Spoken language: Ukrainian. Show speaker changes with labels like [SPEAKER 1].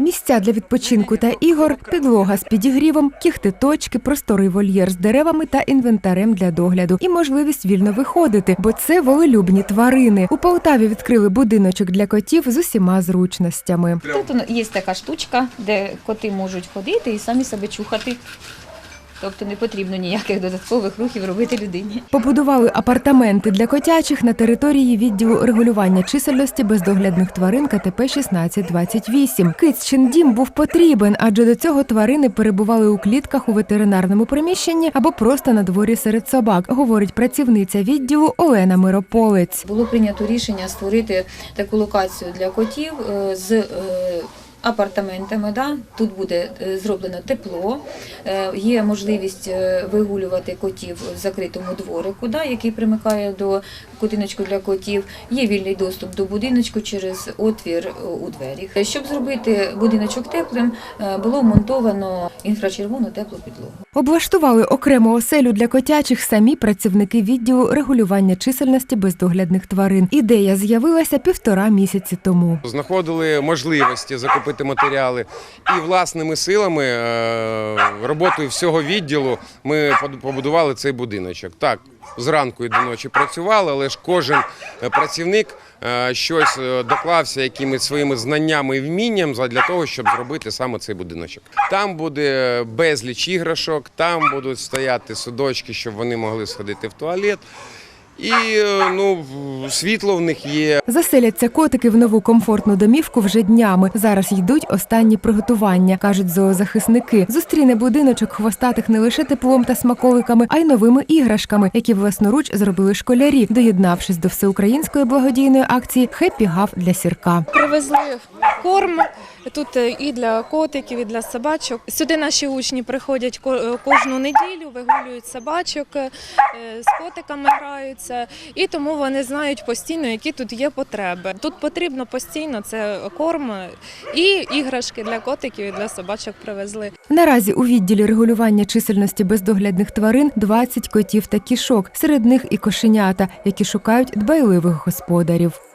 [SPEAKER 1] Місця для відпочинку та ігор, підлога з підігрівом, кіхти точки, просторий вольєр з деревами та інвентарем для догляду і можливість вільно виходити, бо це волелюбні тварини. У Полтаві відкрили будиночок для котів з усіма зручностями.
[SPEAKER 2] Тут є така штучка, де коти можуть ходити і самі себе чухати. Тобто не потрібно ніяких додаткових рухів робити людині.
[SPEAKER 1] Побудували апартаменти для котячих на території відділу регулювання чисельності бездоглядних тварин КТП 1628. Кицчин дім був потрібен, адже до цього тварини перебували у клітках у ветеринарному приміщенні або просто на дворі серед собак, говорить працівниця відділу Олена Мирополець.
[SPEAKER 2] Було прийнято рішення створити таку локацію для котів е, з е, апартаментами. Да? Тут буде е, зроблено тепло, е, є можливість е, вигулювати котів в закритому дворику, да? який примикає до будиночку для котів. Є вільний доступ до будиночку через отвір е, у двері. Щоб зробити будиночок теплим, е, було вмонтовано інфрачервону теплу підлогу.
[SPEAKER 1] Облаштували окрему оселю для котячих самі працівники відділу регулювання чисельності бездоглядних тварин. Ідея з'явилася півтора місяці тому.
[SPEAKER 3] знаходили можливості закупити матеріали і власними силами е, роботою всього відділу ми побудували цей будиночок. Так, зранку і до ночі працювали, але ж кожен е, працівник е, щось е, доклався якимись своїми знаннями і вмінням для того, щоб зробити саме цей будиночок. Там буде безліч іграшок, там будуть стояти судочки, щоб вони могли сходити в туалет. І е, ну, світло в них є,
[SPEAKER 1] Заселяться котики в нову комфортну домівку вже днями. Зараз йдуть останні приготування, кажуть зоозахисники. Зустріне будиночок хвостатих не лише теплом та смаколиками, а й новими іграшками, які власноруч зробили школярі, доєднавшись до всеукраїнської благодійної акції «Хеппі гав для сірка.
[SPEAKER 4] Привезли корм тут е, і для котиків, і для собачок. Сюди наші учні приходять е, кожну неділю, вигулюють собачок, е, з котиками граються, і тому вони знають постійно, які тут є потреби. Тут потрібно постійно це корм і іграшки для котиків і для собачок привезли.
[SPEAKER 1] Наразі у відділі регулювання чисельності бездоглядних тварин 20 котів та кішок. Серед них і кошенята, які шукають дбайливих господарів.